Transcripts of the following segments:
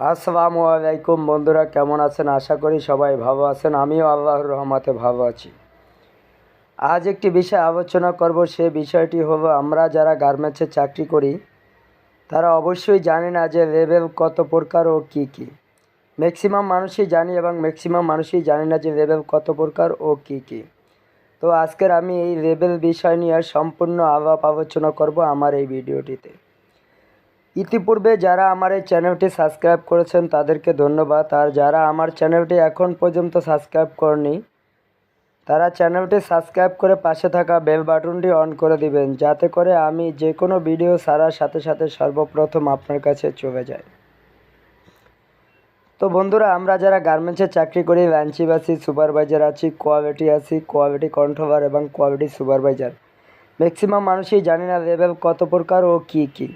আসসালামু আলাইকুম বন্ধুরা, কেমন আছেন? আশা করি সবাই ভালো আছেন। আমিও আল্লাহর রহমতে ভালো আছি। আজ একটি বিষয় আলোচনা করব। সে বিষয়টি হলো, আমরা যারা গার্মেন্টসে চাকরি করি, তারা অবশ্যই জানে না যে লেভেল কত প্রকার ও কী কী। ম্যাক্সিমাম মানুষই জানি এবং ম্যাক্সিমাম মানুষই জানে না যে লেভেল কত প্রকার ও কী কী। তো আজকের আমি এই লেভেল বিষয় নিয়ে সম্পূর্ণ আলাপ আলোচনা করব আমার এই ভিডিওটিতে। ইতিপূর্বে যারা আমার এই চ্যানেলটি সাবস্ক্রাইব করেছেন তাদেরকে ধন্যবাদ। আর যারা আমার চ্যানেলটি এখন পর্যন্ত সাবস্ক্রাইব করেনি, তারা চ্যানেলটি সাবস্ক্রাইব করে পাশে থাকা বেল বাটনটি অন করে দিবেন, যাতে করে আমি যে কোনো ভিডিও ছাড়ার সাথে সাথে সর্বপ্রথম আপনার কাছে চলে যায়। তো বন্ধুরা, আমরা যারা গার্মেন্টসে চাকরি করি লাঞ্চিব আছি, সুপারভাইজার আছি, কোয়ালিটি আছি, কোয়ালিটি কন্ট্রোলার এবং কোয়ালিটি সুপারভাইজার। ম্যাক্সিমাম মানুষই জানি না লেভেল কত প্রকার ও কী কী।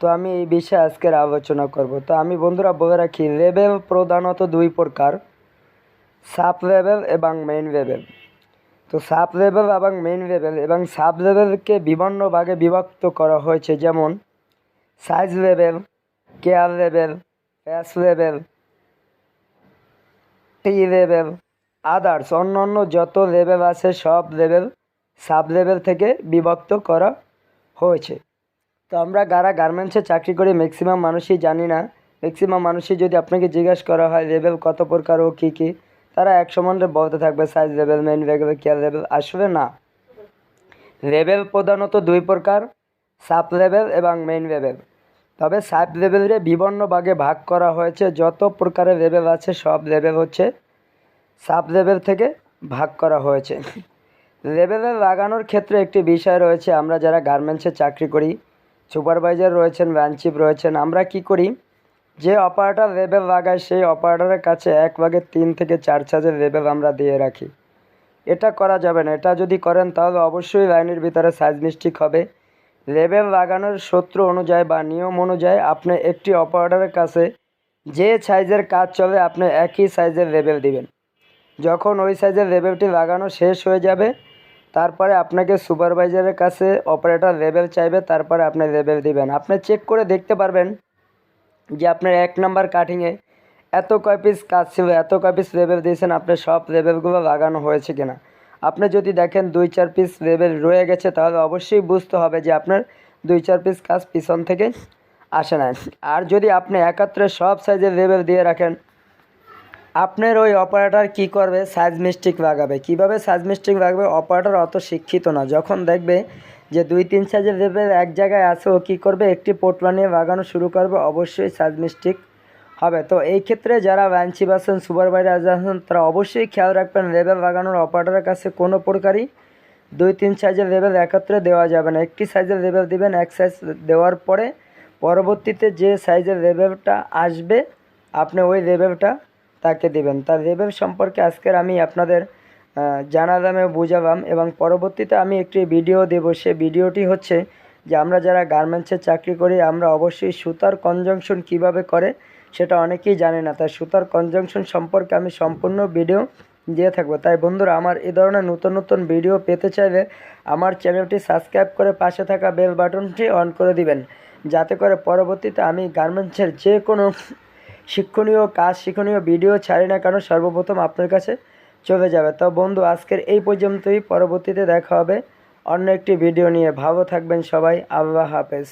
তো আমি এই বিষয়ে আজকের আলোচনা করব। তো আমি বন্ধুরা বলে রাখি লেভেল প্রধানত দুই প্রকার সাব লেভেল এবং মেইন লেভেল তো সাব লেভেল এবং মেইন লেভেল এবং সাব লেভেলকে বিভিন্ন ভাগে বিভক্ত করা হয়েছে, যেমন size level care level pass level T level others অন্য অন্য যত লেভেল আছে, সব লেভেল সাব লেভেল থেকে বিভক্ত করা হয়েছে। তো আমরা যারা গার্মেন্টসে চাকরি করি ম্যাক্সিমাম মানুষই জানি না। ম্যাক্সিমাম মানুষই যদি আপনাকে জিজ্ঞাসা করা হয় লেভেল কত প্রকার ও কী কী, তারা এক সম্বন্ধে বলতে থাকবে size level main level care level আসবে না। লেভেল প্রধানত দুই প্রকার সাব লেভেল এবং মেইন লেভেল তবে সাব লেভেলে বিভিন্ন ভাগে ভাগ করা হয়েছে, যত প্রকারের লেভেল আছে, সব লেভেল হচ্ছে সাব লেভেল থেকে ভাগ করা হয়েছে। লেভেলে লাগানোর ক্ষেত্রে একটি বিষয় রয়েছে, আমরা যারা গার্মেন্টসে চাকরি করি সুপারভাইজার রয়েছেন ব্যানচিপ রয়েছেন। আমরা কি করি? যে অপারেটর লেভেল লাগায় সেই অপারেটরের কাছে এক ভাগে তিন থেকে চার সাইজের লেভেল আমরা দিয়ে রাখি। এটা করা যাবে না। এটা যদি করেন, তাহলে অবশ্যই লাইনের ভিতরে সাইজ মিস্টেক হবে। লেভেল লাগানোর সূত্র অনুযায়ী বা নিয়ম অনুযায়ী আপনি একটি অপারেটরের কাছে যে সাইজের কাজ চলে, আপনি একই সাইজের লেভেল দিবেন। যখন ওই সাইজের লেভেলটি লাগানো শেষ হয়ে যাবে তারপরে আপনাকে সুপারভাইজারের কাছে অপারেটর লেভেল চাইবে, তারপরে আপনি লেভেল দিবেন। আপনি চেক করে দেখতে পারবেন যে আপনার এক নাম্বার কাটিংয়ে এত কয় পিস কাজ ছিল, এত কয় পিস লেভেল দিয়েছেন আপনার সব লেভেলগুলো লাগানো হয়েছে কিনা। আপনি যদি দেখেন দুই চার পিস লেভেল রয়ে গেছে, তাহলে অবশ্যই বুঝতে হবে যে আপনার দুই চার পিস কাজ পিছন থেকে আসে না আর যদি আপনি একাত্রে সব সাইজের লেভেল দিয়ে রাখেন আপনার ওই অপারেটর কি করবে? সাইজ মিস্টেক লাগাবে কীভাবে সাইজ মিস্টেক লাগাবে অপারেটর অত শিক্ষিত না। যখন দেখবে যে দুই তিন সাইজের লেভেল এক জায়গায় আছে, ও কী করবে? একটি পোর্ট নিয়ে লাগানো শুরু করবে, অবশ্যই সাইজ মিস্টেক হবে। তো এই ক্ষেত্রে যারা ব্যাঞ্চিপ আছেন সুপারভাইজার আছেন, তারা অবশ্যই খেয়াল রাখবেন লেভেল লাগানোর অপারেটরের কাছে কোনো প্রকারই দুই তিন সাইজের লেভেল একত্রে দেওয়া যাবে না। একটি সাইজের লেভেল দিবেন, এক সাইজ দেওয়ার পরে পরবর্তীতে যে সাইজের লেভেলটা আসবে, আপনি ওই লেভেলটা তাকে দেবেন। তার লেভেল সম্পর্কে আজকের আমি আপনাদের জানালাম এবং বুঝালাম এবং পরবর্তীতে আমি একটি ভিডিও দেব। সে ভিডিওটি হচ্ছে যে আমরা যারা গার্মেন্টসে চাকরি করি, আমরা অবশ্যই সুতার কনজাংশন কীভাবে করে সেটা অনেকেই জানে না। তাই সুতার কনজাংশন সম্পর্কে আমি সম্পূর্ণ ভিডিও দিয়ে থাকব। তাই বন্ধুরা, আমার এ ধরনের নতুন নতুন ভিডিও পেতে চাইলে আমার চ্যানেলটি সাবস্ক্রাইব করে পাশে থাকা বেল বাটনটি অন করে দিবেন। যাতে করে পরবর্তীতে আমি গার্মেন্টসের যে কোনো শিক্ষণীয় কাজ, শিক্ষণীয় ভিডিও ছাড়ি না কেন সর্বপ্রথম আপনার কাছে চলে যাবে। তো বন্ধু, আজকের এই পর্যন্তই। পরবর্তীতে দেখা হবে অন্য একটি ভিডিও নিয়ে। ভালো থাকবেন সবাই। আল্লাহ হাফেজ।